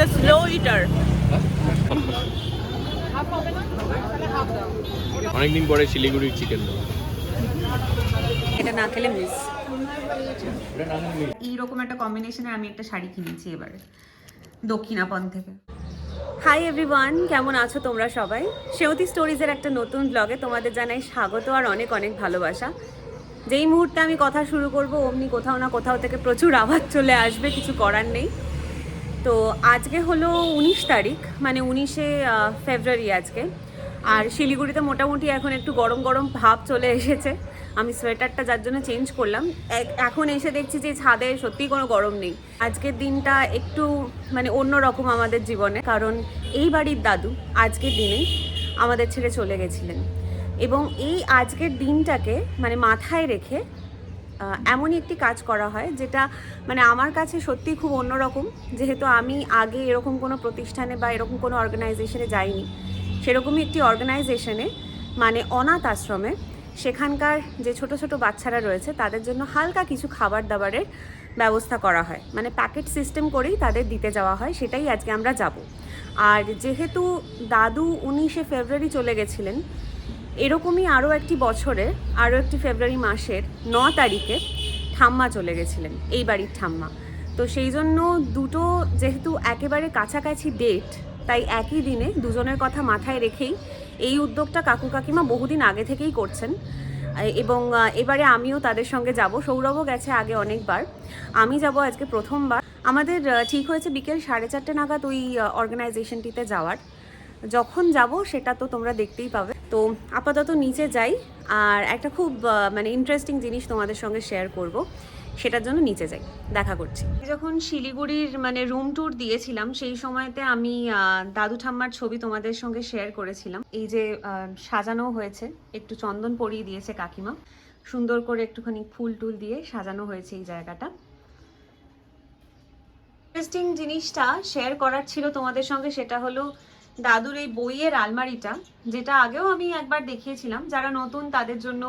the slow eater. অনেকদিন পরে শিলিগুড়ির চিকেন এটা না খেলে মিস এইরকম একটা কম্বিনেশনে আমি একটা শাড়ি কিনেছি এবারে দক্ষিণাপন থেকে। হাই এভরিওয়ান কেমন আছো তোমরা সবাই? সেওতি স্টোরিজের একটা নতুন ব্লগে তোমাদের জানাই স্বাগত আর অনেক অনেক ভালোবাসা। যেই মুহূর্তে আমি কথা শুরু করব অমনি কোথাও না কোথাও থেকে প্রচুর আওয়াজ চলে আসবে কিছু করার নেই। তো আজকে হলো উনিশ তারিখ মানে উনিশে ফেব্রুয়ারি আজকে। আর শিলিগুড়িতে মোটামুটি এখন একটু গরম গরম ভাব চলে এসেছে। আমি সোয়েটারটা যার জন্য চেঞ্জ করলাম। এখন এসে দেখছি যে ছাদে সত্যিই কোনো গরম নেই। আজকের দিনটা একটু মানে অন্য রকম আমাদের জীবনে। কারণ এই বাড়ির দাদু আজকের দিনেই আমাদের ছেড়ে চলে গেছিলেন। এবং এই আজকের দিনটাকে মানে মাথায় রেখে এমনই একটি কাজ করা হয় যেটা মানে আমার কাছে সত্যি খুব অন্যরকম। যেহেতু আমি আগে এরকম কোনো প্রতিষ্ঠানে বা এরকম কোনো অর্গানাইজেশনে যাইনি, সেরকমই একটি অর্গানাইজেশনে মানে অনাথ আশ্রমে, সেখানকার যে ছোট ছোট বাচ্চারা রয়েছে, তাদের জন্য হালকা কিছু খাবার দাবারের ব্যবস্থা করা হয়। মানে প্যাকেট সিস্টেম করেই তাদের দিতে যাওয়া হয়, সেটাই আজকে আমরা যাব। আর যেহেতু দাদু উনিশে ফেব্রুয়ারি চলে গেছিলেন এরকমই আরও একটি বছরে, আরও একটি ফেব্রুয়ারি মাসের ন তারিখে ঠাম্মা চলে গেছিলেন, এই বাড়ির ঠাম্মা। তো সেই জন্য দুটো যেহেতু একেবারে কাছাকাছি ডেট তাই একই দিনে দুজনের কথা মাথায় রেখেই এই উদ্যোগটা কাকু কাকিমা বহুদিন আগে থেকেই করছেন। এবং এবারে আমিও তাদের সঙ্গে যাব। সৌরভও গেছে আগে অনেকবার। আমি যাব আজকে প্রথমবার। আমাদের ঠিক হয়েছে বিকেল সাড়ে চারটে নাগাদ ওই অর্গানাইজেশনটিতে যাওয়ার। যখন যাব সেটা তো তোমরা দেখতেই পাবে। তো আপাতত নিচে যাই আর একটা খুব মানে ইন্টারেস্টিং জিনিস তোমাদের সঙ্গে শেয়ার করব, সেটার জন্য নিচে যাই, দেখা করছি। যখন শিলিগুড়ির মানে রুম ট্যুর দিয়েছিলাম, সেই সময়তে আমি দাদু ঠাম্মার ছবি তোমাদের সঙ্গে শেয়ার করেছিলাম। এই যে সাজানো হয়েছে, একটু চন্দন পরিয়ে দিয়েছে কাকিমা। সুন্দর করে একটুখানি ফুল টুল দিয়ে সাজানো হয়েছে এই জায়গাটা। ইন্টারেস্টিং জিনিসটা শেয়ার করার ছিল তোমাদের সঙ্গে, সেটা হলো দাদুর এই বইয়ের আলমারিটা, যেটা আগেও আমি একবার দেখিয়েছিলাম, যারা নতুন তাদের জন্য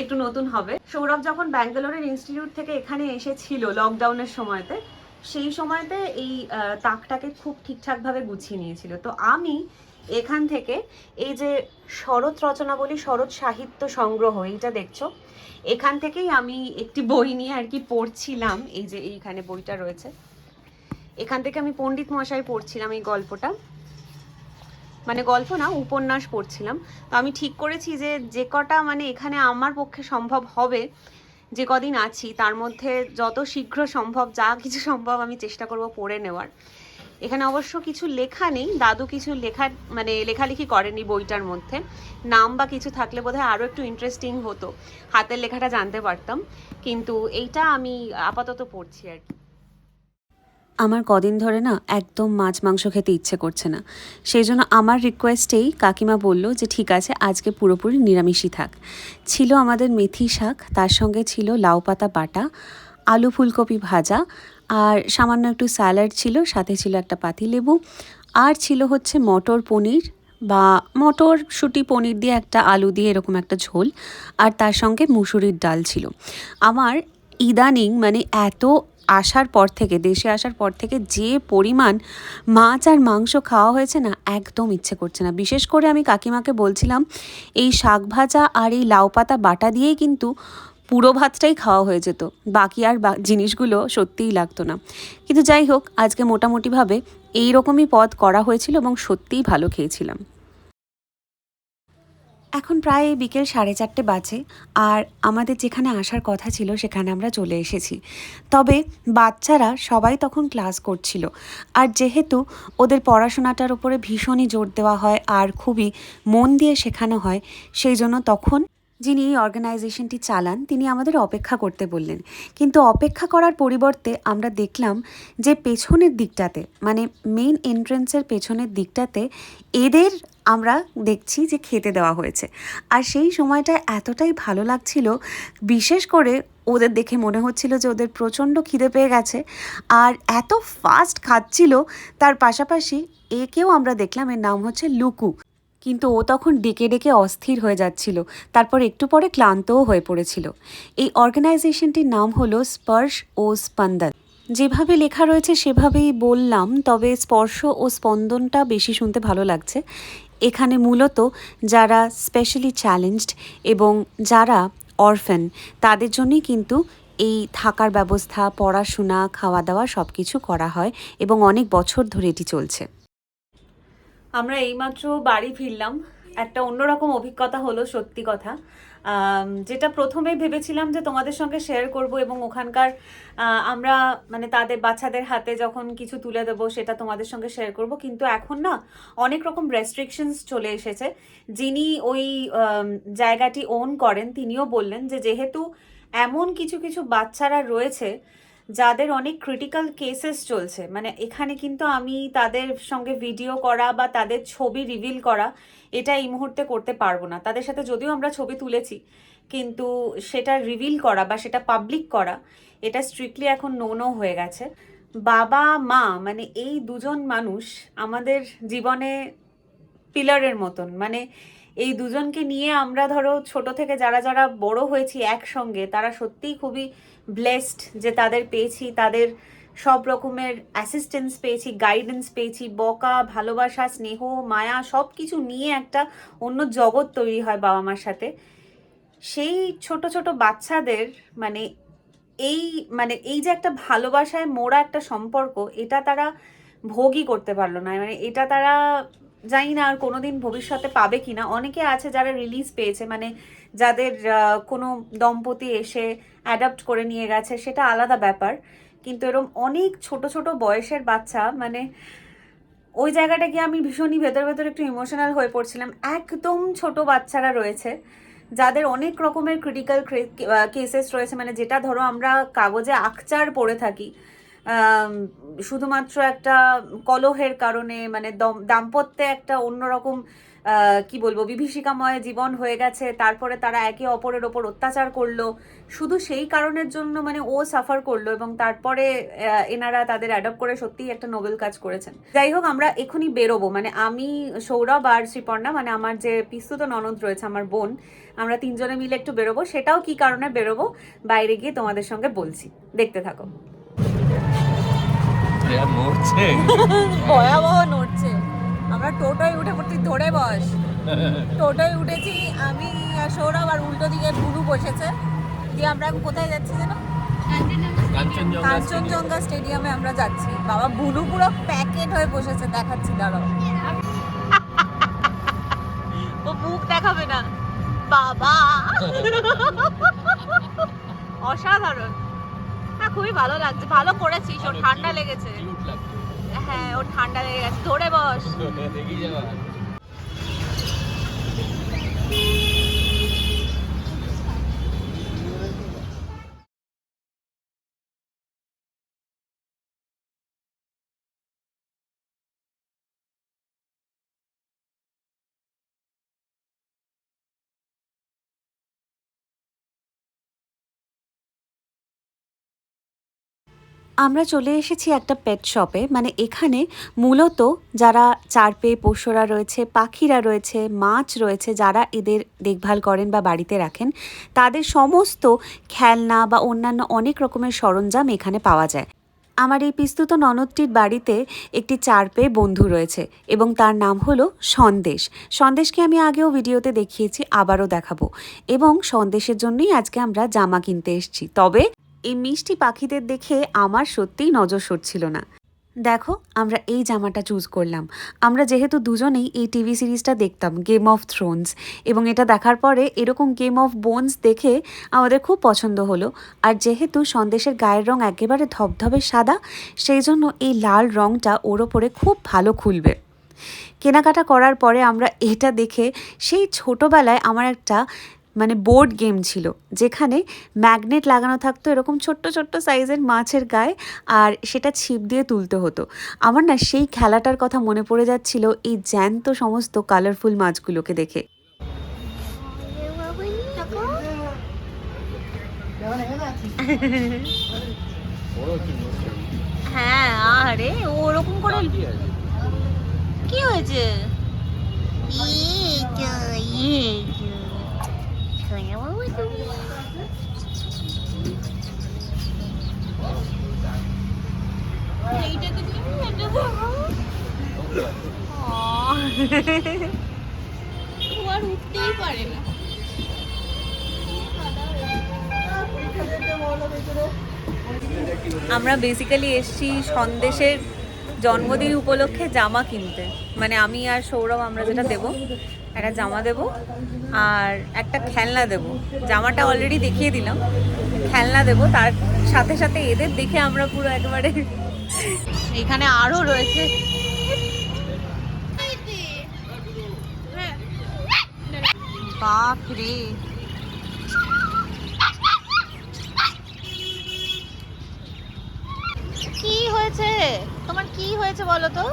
একটু নতুন হবে। সৌরভ যখন ব্যাঙ্গালোরের ইনস্টিটিউট থেকে এখানে এসেছিল লকডাউনের সময়তে, সেই সময়তে এই তাকটাকে খুব ঠিকঠাকভাবে গুছিয়ে নিয়েছিল। তো আমি এখান থেকে এই যে শরৎ রচনাবলী শরৎ সাহিত্য সংগ্রহ, এইটা দেখছ? এখান থেকেই আমি একটি বই নিয়ে আর কি পড়ছিলাম, এই যে এইখানে বইটা রয়েছে। এখান থেকে আমি পণ্ডিত মশাই পড়ছিলাম এই গল্পটা। মানে গল্প না, উপন্যাস পড়ছিলাম। তো আমি ঠিক করেছি যে যে কটা মানে এখানে আমার পক্ষে সম্ভব হবে, যে কদিন আছি, তার মধ্যে যত শীঘ্র সম্ভব, যা কিছু সম্ভব আমি চেষ্টা করব পড়ে নেওয়ার। এখানে অবশ্য কিছু লেখা নেই, দাদু কিছু লেখা মানে লেখালেখি করেনি বইটার মধ্যে। নাম বা কিছু থাকলে বোধহয় আরও একটু ইন্টারেস্টিং হতো। হাতের লেখাটা জানতে পারতাম। কিন্তু এইটা আমি আপাতত পড়ছি আর কি। আমার কদিন ধরে না একদম মাছ মাংস খেতে ইচ্ছে করছে না। সেই জন্য আমার রিকোয়েস্টেই কাকিমা বলল যে, ঠিক আছে, আজকে পুরোপুরি নিরামিষই থাক। ছিল আমাদের মেথি শাক, তার সঙ্গে ছিল লাউ পাতা বাটা, আলু ফুলকপি ভাজা, আর সামান্য একটু স্যালাড ছিল, সাথে ছিল একটা পাতিলেবু, আর ছিল হচ্ছে মটর পনির বা মটর শুটি পনির দিয়ে একটা আলু দিয়ে এরকম একটা ঝোল, আর তার সঙ্গে মুসুরির ডাল ছিল। আমার ইদানিং মানে এত আসার পর থেকে, দেশে আসার পর থেকে যে পরিমাণ মাছ আর মাংস খাওয়া হয়েছে না, একদম ইচ্ছে করছে না। বিশেষ করে আমি কাকিমাকে বলছিলাম, এই শাক ভাজা আর এই লাউ পাতা বাটা দিয়েই কিন্তু পুরো ভাতটাই খাওয়া হয়ে যেত। বাকি আর জিনিসগুলো সত্যিই লাগতো না। কিন্তু যাই হোক, আজকে মোটামুটিভাবে এই রকমই পদ করা হয়েছিল এবং সত্যিই ভালো খেয়েছিলাম। এখন প্রায় বিকেল সাড়ে চারটে বাজে আর আমাদের যেখানে আসার কথা ছিল সেখানে আমরা চলে এসেছি। তবে বাচ্চারা সবাই তখন ক্লাস করছিল আর যেহেতু ওদের পড়াশোনাটার উপরে ভীষণই জোর দেওয়া হয় আর খুবই মন দিয়ে শেখানো হয়, সেই জন্য তখন যিনি এই অর্গানাইজেশনটি চালান, তিনি আমাদের অপেক্ষা করতে বললেন। কিন্তু অপেক্ষা করার পরিবর্তে আমরা দেখলাম যে পেছনের দিকটাতে মানে মেইন এন্ট্রেন্সের পেছনের দিকটাতে এদের আমরা দেখছি যে খেতে দেওয়া হয়েছে। আর সেই সময়টা এতটাই ভালো লাগছিল, বিশেষ করে ওদের দেখে মনে হচ্ছিল যে ওদের প্রচণ্ড খিদে পেয়ে গেছে। আর এত ফাস্ট খাচ্ছিল, তার পাশাপাশি একেও আমরা দেখলাম এর নাম হচ্ছে লুকু। কিন্তু ও তখন ডেকে ডেকে অস্থির হয়ে যাচ্ছিল। তারপর একটু পরে ক্লান্তও হয়ে পড়েছিল। এই অর্গানাইজেশনটির নাম হলো স্পর্শ ও স্পন্দন। যেভাবে লেখা রয়েছে সেভাবেই বললাম, তবে স্পর্শ ও স্পন্দনটা বেশি শুনতে ভালো লাগছে। এখানে মূলত যারা স্পেশালি চ্যালেঞ্জড এবং যারা অরফ্যান তাদের জন্যই কিন্তু এই থাকার ব্যবস্থা, পড়াশোনা খাওয়া দাওয়া সব কিছু করা হয় এবং অনেক বছর ধরে এটি চলছে। আমরা এইমাত্র বাড়ি ফিরলাম। একটা অন্যরকম অভিজ্ঞতা হলো, সত্যি কথা। যেটা প্রথমে ভেবেছিলাম যে তোমাদের সঙ্গে শেয়ার করব এবং ওখানকার আমরা মানে তাদের বাচ্চাদের হাতে যখন কিছু তুলে দেবো, সেটা তোমাদের সঙ্গে শেয়ার করব। কিন্তু এখন না, অনেক রকম রেস্ট্রিকশনস চলে এসেছে। যিনি ওই জায়গাটি ওন করেন, তিনিও বললেন যে যেহেতু এমন কিছু কিছু বাচ্চারা রয়েছে যাদের অনেক ক্রিটিক্যাল কেসেস চলছে মানে এখানে কিন্তু আমি তাদের সঙ্গে ভিডিও করা বা তাদের ছবি রিভিল করা, এটা এই মুহূর্তে করতে পারব না। তাদের সাথে যদিও আমরা ছবি তুলেছি, কিন্তু সেটা রিভিল করা বা সেটা পাবলিক করা, এটা স্ট্রিক্টলি এখন নো নো হয়ে গেছে। বাবা, মা মানে এই দুজন মানুষ আমাদের জীবনে পিলারের মতন মানে এই দুজনকে নিয়ে আমরা ধরো ছোট থেকে যারা যারা বড় হয়েছি একসঙ্গে, তারা সত্যিই খুবই ব্লেসড যে তাদের পেয়েছি, তাদের সব রকমের অ্যাসিস্ট্যান্স পেয়েছি গাইডেন্স পেয়েছি, বকা, ভালোবাসা, স্নেহ, মায়া সব কিছু নিয়ে একটা অন্য জগৎ তৈরি হয় বাবা মার সাথে। সেই ছোট ছোট বাচ্চাদের মানে এই মানে এই যে একটা ভালোবাসায় মোড়া একটা সম্পর্ক, এটা তারা ভোগই করতে পারল না। মানে এটা তারা জানি না আর কোনোদিন ভবিষ্যতে পাবে কিনা। অনেকে আছে যারা রিলিজ পেয়েছে মানে যাদের কোনো দম্পতি এসে অ্যাডাপ্ট করে নিয়ে গেছে, সেটা আলাদা ব্যাপার। কিন্তু এরকম অনেক ছোট ছোট বয়সের বাচ্চা মানে ওই জায়গাটা গিয়ে আমি ভীষণই ভেতর ভেতর একটু ইমোশনাল হয়ে পড়ছিলাম। একদম ছোট বাচ্চারা রয়েছে, যাদের অনেক রকমের ক্রিটিক্যাল কেসেস রয়েছে। মানে যেটা ধরো আমরা কাগজে আকচার পড়ে থাকি শুধুমাত্র একটা কলহের কারণে মানে দম- দাম্পত্যে একটা অন্যরকম কি বলব, বিভীষিকাময় জীবন হয়ে গেছে, তারপরে তারা একে অপরের ওপর অত্যাচার করল, শুধু সেই কারণের জন্য মানে ও সাফার করল এবং তারপরে এনারা তাদের অ্যাডপ্ট করে সত্যিই একটা নোবেল কাজ করেছেন। যাই হোক আমরা এখনই বেরোবো মানে আমি, সৌরভ আর শ্রীপর্ণা মানে আমার যে পিস্তুত ননদ রয়েছে, আমার বোন, আমরা তিনজনে মিলে একটু বেরোবো, সেটাও কি কারণে বেরোবো, বাইরে গিয়ে তোমাদের সঙ্গে বলছি। দেখতে থাকো। মরছে ভয়াবহ নড়ছে। আমরা টোটোয় উঠে পড়তে ধরে বস। টোটোয় উঠেছি আমি সৌরভ আর উল্টো দিকে বুনু বসেছে। দিয়ে আমরা কোথায় যাচ্ছি যেন? কাঞ্চনজঙ্ঘা স্টেডিয়ামে আমরা যাচ্ছি। বাবা বুনু পুরো প্যাকেট হয়ে বসেছে দেখাচ্ছি দাঁড়াও। ও মুখ দেখাবে না। বাবা! অসাধারণ। হ্যাঁ খুবই ভালো লাগছে ভালো করেছিস ওর ঠান্ডা লেগেছে। হ্যাঁ ওর ঠান্ডা লেগে গেছে ধরে বস। দেখি যাওয়া। আমরা চলে এসেছি একটা পেট শপে মানে এখানে মূলত যারা চার পেয়ে পোষ্যরা রয়েছে, পাখিরা রয়েছে, মাছ রয়েছে, যারা এদের দেখভাল করেন বা বাড়িতে রাখেন, তাদের সমস্ত খেলনা বা অন্যান্য অনেক রকমের সরঞ্জাম এখানে পাওয়া যায়। আমার এই পিস্তুত ননদটির বাড়িতে একটি চার পেয়ে বন্ধু রয়েছে এবং তার নাম হলো সন্দেশ। সন্দেশকে আমি আগেও ভিডিওতে দেখিয়েছি, আবারও দেখাবো। এবং সন্দেশের জন্যই আজকে আমরা জামা কিনতে এসেছি। তবে এই মিষ্টি পাখিদের দেখে আমার সত্যিই নজর সরছিল না। দেখো, আমরা এই জামাটা চুজ করলাম। আমরা যেহেতু দুজনেই এই টিভি সিরিজটা দেখতাম গেম অফ থ্রোনস এবং এটা দেখার পরে এরকম গেম অফ বোনস দেখে আমাদের খুব পছন্দ হলো। আর যেহেতু সন্দেশের গায়ের রং একেবারে ধবধবে সাদা, সেই জন্য এই লাল রংটা ওর ওপরে খুব ভালো খুলবে। কেনাকাটা করার পরে আমরা এটা দেখে সেই ছোটোবেলায় আমার একটা মানে বোর্ড গেম ছিল যেখানে ম্যাগনেট লাগানো থাকতো এরকম ছোট্ট ছোট্ট সাইজের মাছের গায়ে আর সেটা ছিপ দিয়ে তুলতে হতো। আমার না সেই খেলাটার কথা মনে পড়ে যাচ্ছিল এই জ্যান্ত সমস্ত কালারফুল মাছগুলোকে দেখে। হ্যাঁ আরে ওরকম করে কি হয়েছে? ও আর উঠতেই পারে না আমরা বেসিক্যালি এসছি সন্দেশের জন্মদিন উপলক্ষে জামা কিনতে। মানে আমি আর সৌরভ আমরা যেটা দেব একটা জামা দেব আর একটা খেলনা দেব। জামাটা অলরেডি দেখিয়ে দিলাম। খেলনা দেব, তার সাথে সাথে এদের দেখে আমরা পুরো একেবারে এখানে আরও রয়েছে। হ্যাঁ বাপ কি হয়েছে? তোমার কি হয়েছে বলো তো?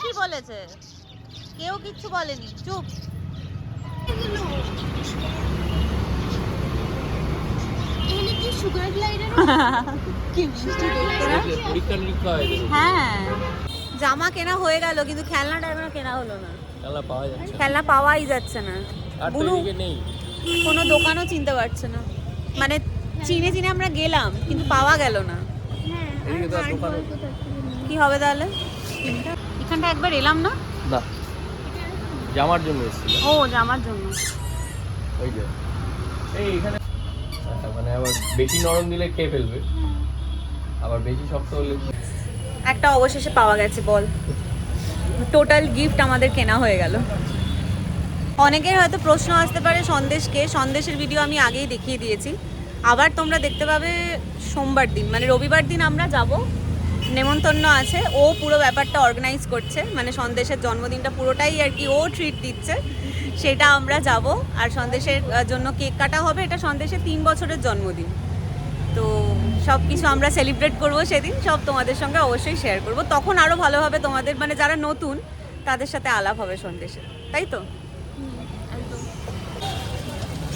কি বলেছে? কেউ কিচ্ছু বলেনি চুপ। হয়। হ্যাঁ। জামা কেনা হয়ে গেল কিন্তু খেলনাটা এখনও কেনা হলো না। খেলনা পাওয়াই যাচ্ছে না। বুনু কোনো দোকানও চিনতে পারছে না। মানে চিনে চিনে আমরা গেলাম কিন্তু পাওয়া গেল না। হ্যাঁ কি হবে তাহলে? এখানটা একবার এলাম না? না। জামার জন্য এসেছিল। ও জামার জন্য। ওই যে। এই এখানে আচ্ছা, মানে আবার বেশি নরম দিলে খেয়ে ফেলবে। আবার বেশি শক্ত হলে একটা অবশেষে পাওয়া গেছে বল। টোটাল গিফট আমাদের কেনা হয়ে গেল। অনেকের হয়তো প্রশ্ন আসতে পারে সন্দেশকে। সন্দেশের ভিডিও আমি আগেই দেখিয়ে দিয়েছি। আবার তোমরা দেখতে পাবে সোমবার দিন মানে রবিবার দিন আমরা যাব নেমন্তন্ন আছে। ও পুরো ব্যাপারটা অর্গানাইজ করছে। মানে সন্দেশের জন্মদিনটা পুরোটাই আর কি ও ট্রিট দিচ্ছে। সেটা আমরা যাব। আর সন্দেশের জন্য কেক কাটা হবে। এটা সন্দেশের তিন বছরের জন্মদিন। তো সব কিছু আমরা সেলিব্রেট করব সেদিন। সব তোমাদের সঙ্গে অবশ্যই শেয়ার করব। তখন আরও ভালোভাবে তোমাদের মানে যারা নতুন, তাদের সাথে আলাপ হবে সন্দেশে তাই তো?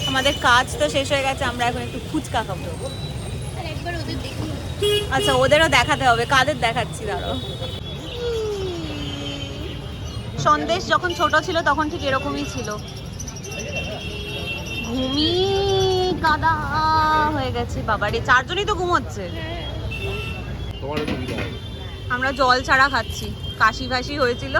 আমাদের কাজ তো শেষ হয়ে গেছে। আমরা এখন একটু ফুচকা খাব। একবার ওদের দেখি আচ্ছা ওদেরও দেখাতে হবে, কাদের দেখাচ্ছি, দাঁড়াও। সন্দেশ যখন ছোট ছিল, তখন ঠিক এরকমই ছিল। ঘুমিয়ে কাদা হয়ে গেছে, বাবারে, চারজনই তো ঘুমোচ্ছে। আমরা জল ছাড়া খাচ্ছি কাশি ফাশি হয়েছিল।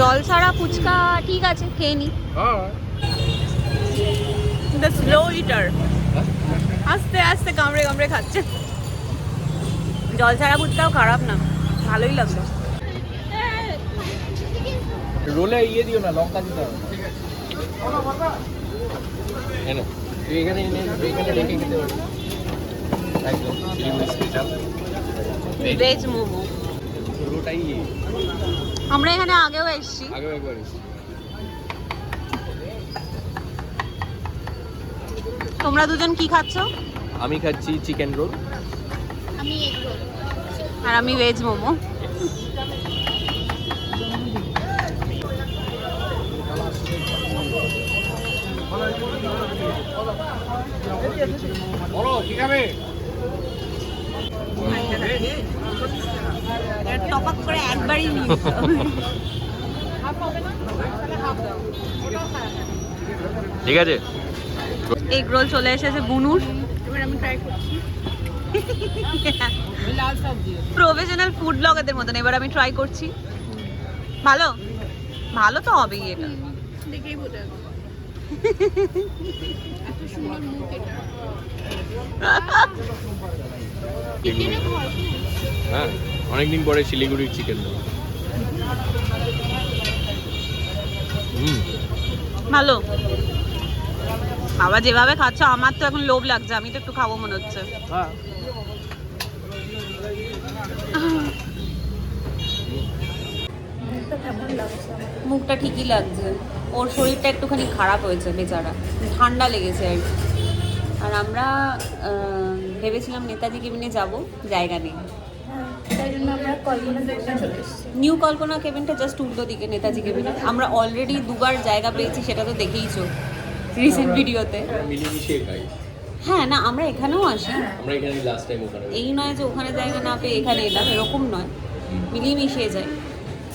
জল ছাড়া ফুচকা ঠিক আছে খেয়ে নি। হ্যাঁ দ্য স্লো ইটার আস্তে আস্তে কামড়ে কামড়ে খাচ্ছে। জল ছাড়া ফুচকাও খারাপ না ভালোই লাগল। রোলে ইয়ে দিও না লঙ্কা দিতে হবে। এখানে এখানে রেখে খেতে পারবি। একদম ভেজ মোমো। আমরা এখানে আগেও এসেছি। আগেও একবার এসেছি। তোমরা দুজন কি খাচ্ছ? আমি খাচ্ছি চিকেন রোল আমি এগ রোল আর আমি ভেজ মোমো। বলো কি খাবে? করে একবারই নিয়ে ঠিক আছে। এগ রোল চলে এসেছে বুনুর। এবার আমি ট্রাই করছি। প্রফেশনাল ফুড ব্লগারদের মতন এবার আমি ট্রাই করছি। ভালো? ভালো তো হবেই এটা। দেখেই বোঝা গেল এত সুন্দর মুখ? হ্যাঁ। অনেকদিন পরে শিলিগুড়ির চিকেন হুম। ভালো। বাবা যেভাবে খাচ্ছ আমার তো এখন লোভ লাগছে আমি তো একটু খাব মনে হচ্ছে। হ্যাঁ। মুখটা ঠিকই লাগছে। ওর শরীরটা একটুখানি খারাপ হয়েছে বেচারা। ঠান্ডা লেগেছে আর কি। আর আমরা ভেবেছিলাম নেতাজি কেবিনে যাব জায়গা নেই তাই জন্য আমরা কল্পনা দেখতে চলে এসেছি নিউ কল্পনা কেবিনটা জাস্ট উল্টো দিকে নেতাজি কেবিন। আমরা অলরেডি দুবার জায়গা পেয়েছি সেটা তো দেখেইছো রিসেন্ট ভিডিওতে হ্যাঁ না আমরা এখানেও আসি। আমরা এখানে লাস্ট টাইম ওখানে এই নয় যে ওখানে জায়গা না পেয়ে এখানে এলাম এরকম নয়। মিলিয়ে মিশিয়ে যায়।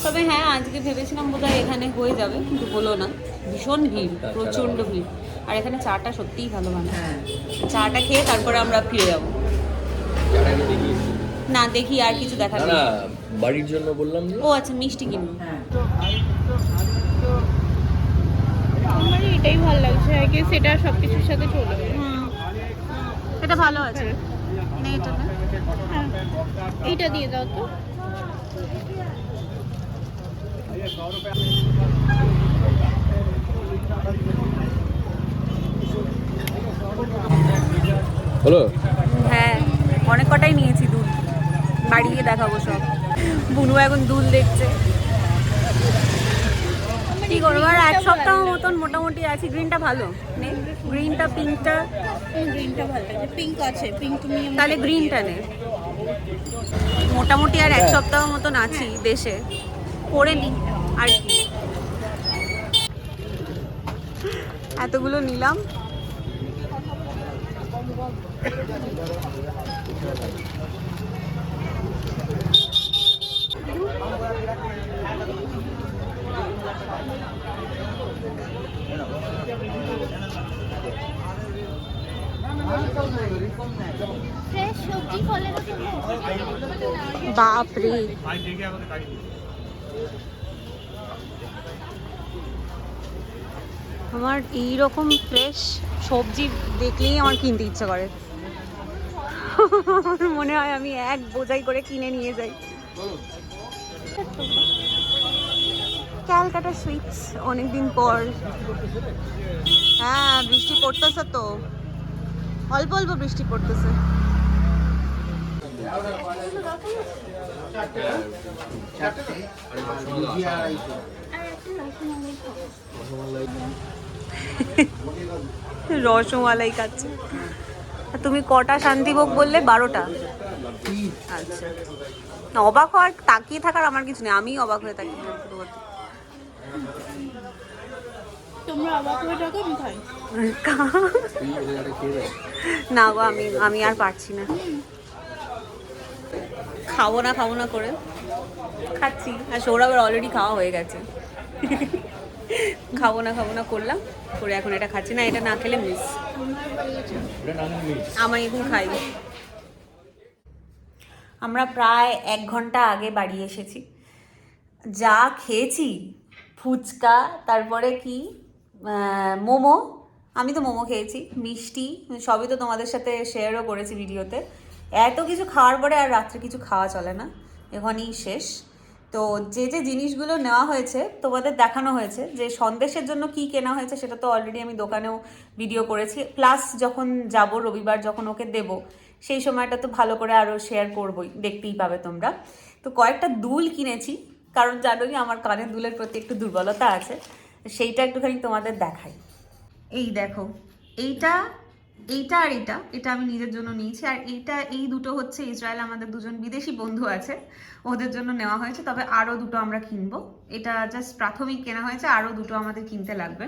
তবে হ্যাঁ আজকে ভেবেছিলাম বোধহয় এখানে হয়ে যাবে কিন্তু হলো না। ভীষণ ভিড় প্রচণ্ড ভিড়। আর এখানে চাটা সত্যিই ভালো বানায়। চাটা খেয়ে তারপরে আমরা ফিরে যাব। না দেখি আর কিছু দেখা না না বাড়ির জন্য বললাম ও আচ্ছা মিষ্টি কিনবো আমার এটাই ভালো লাগছে আগে সেটা সব কিছুর সাথে চলে এটা ভালো আছে। নে এটা নে। হ্যাঁ। এইটা দিয়ে দাও তো। হ্যাঁ অনেক কটাই নিয়েছি দুধ বাড়ি গিয়ে দেখাবো সব। বুনু এখন দুল দেখছে। কি করব? আর এক সপ্তাহ মতন মোটামুটি আছি। গ্রিনটা ভালো। নে। গ্রিনটা পিঙ্কটা গ্রিনটা ভালো পিঙ্ক আছে। পিঙ্ক তুমি তাহলে গ্রিনটা নে। মোটামুটি আর এক সপ্তাহ মতন আছি দেশে। করে নি। আর কি। এতগুলো নিলাম ফ্রেশ সবজি ফলের বাপরে। আমার এই রকম ফ্রেশ সবজি দেখলেই আমার কিনতে ইচ্ছে করে। মনে হয় আমি এক বোঝাই করে কিনে নিয়ে যাই। ক্যালকাটা সুইটস অনেকদিন পর। হ্যাঁ বৃষ্টি পড়তেছে তো। অল্প অল্প বৃষ্টি পড়তেছে। রসমালাই খাচ্ছে। তুমি কটা শান্তিভোগ বললে? বারোটা। আচ্ছা। অবাক হওয়ার তাকিয়ে থাকার আমার কিছু নেই। আমি অবাক হয়ে থাকি। তোমরা অবাক হয়ে থাকো আমি খাই। না গো আমি আমি আর পারছি না। খাব না খাব না করে। খাচ্ছি। আর সৌরভের অলরেডি খাওয়া হয়ে গেছে। খাব না খাব না করলাম। করে এখন এটা খাচ্ছি। না এটা না খেলে মিস আমার এখন খাই আমরা প্রায় এক ঘণ্টা আগে বাড়ি এসেছি। যা খেয়েছি, ফুচকা, তারপরে কি মোমো, আমি তো মোমো খেয়েছি, মিষ্টি, সবই তো তোমাদের সাথে শেয়ারও করেছি ভিডিওতে। এত কিছু খাওয়ার পরে আর রাত্রে কিছু খাওয়া চলে না, এখানেই শেষ। তো যে যে জিনিসগুলো নেওয়া হয়েছে, তোমাদের দেখানো হয়েছে, যে সন্দেশের জন্য কি কেনা হয়েছে সেটা তো অলরেডি আমি দোকানেও ভিডিও করেছি। প্লাস যখন যাব রবিবার, যখন ওকে দেব সেই সময়টা তো ভালো করে আরও শেয়ার করবই, দেখতেই পাবে তোমরা। তো কয়েকটা দুল কিনেছি, কারণ জানোই আমার কানের দুলের প্রতি একটু দুর্বলতা আছে, সেইটা একটুখানি তোমাদের দেখাই। এই দেখো, এইটা এইটা আর এটা এটা আমি নিজের জন্য নিয়েছি, আর এইটা, এই দুটো হচ্ছে ইসরায়েল, আমাদের দুজন বিদেশি বন্ধু আছে, ওদের জন্য নেওয়া হয়েছে, তবে আরও দুটো আমরা কিনবো। এটা জাস্ট প্রাথমিক কেনা হয়েছে আরও দুটো আমাদের কিনতে লাগবে।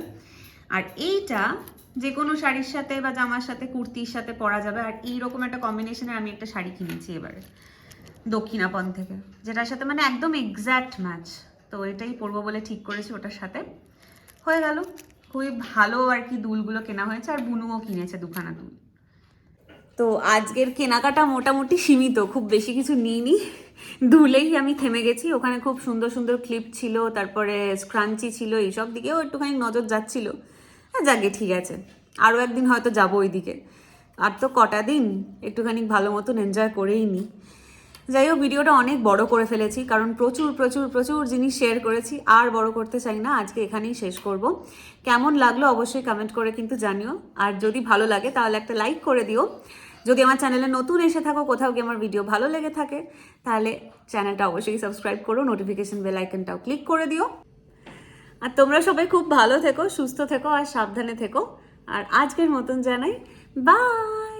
আর এইটা যে কোনো শাড়ির সাথে বা জামার সাথে, কুর্তির সাথে পরা যাবে। আর এইরকম একটা কম্বিনেশনে আমি একটা শাড়ি কিনেছি এবারে, দক্ষিণাপন থেকে, যেটার সাথে মানে একদম এক্স্যাক্ট ম্যাচ তো এটাই পরবো বলে ঠিক করেছি ওটার সাথে। হয়ে গেল। খুবই ভালো আর কি দুলগুলো কেনা হয়েছে, আর বুনুও কিনেছে দুখানা দুল। তো আজকের কেনাকাটা মোটামুটি সীমিত, খুব বেশি কিছু নিইনি। দুলেই আমি থেমে গেছি। ওখানে খুব সুন্দর সুন্দর ক্লিপ ছিল, তারপরে স্ক্রাঞ্চি ছিল, এইসব দিকেও একটুখানি নজর যাচ্ছিল। যাকে ঠিক আছে। আরও একদিন হয়তো যাব ওইদিকে। আর তো কটা দিন, একটুখানি ভালো মতন এনজয় করেই নিই যাই হোক, ভিডিওটা অনেক বড় করে ফেলেছি, কারণ প্রচুর প্রচুর প্রচুর জিনিস শেয়ার করেছি, আর বড় করতে চাই না, আজকে এখানেই শেষ করব। কেমন লাগল অবশ্যই কমেন্ট করে কিন্তু জানিও। আর যদি ভালো লাগে, তাহলে একটা লাইক করে দিও। যদি আমার চ্যানেলে নতুন এসে থাকো, কোথাও কি আমার ভিডিও ভালো লেগে থাকে, তাহলে চ্যানেলটা অবশ্যই সাবস্ক্রাইব করো নোটিফিকেশন বেল আইকনটাও ক্লিক করে দিও। আর তোমরা সবাই খুব ভালো থেকো, সুস্থ থেকো আর সাবধানে থেকো। আর আজকের মতন জানাই বাই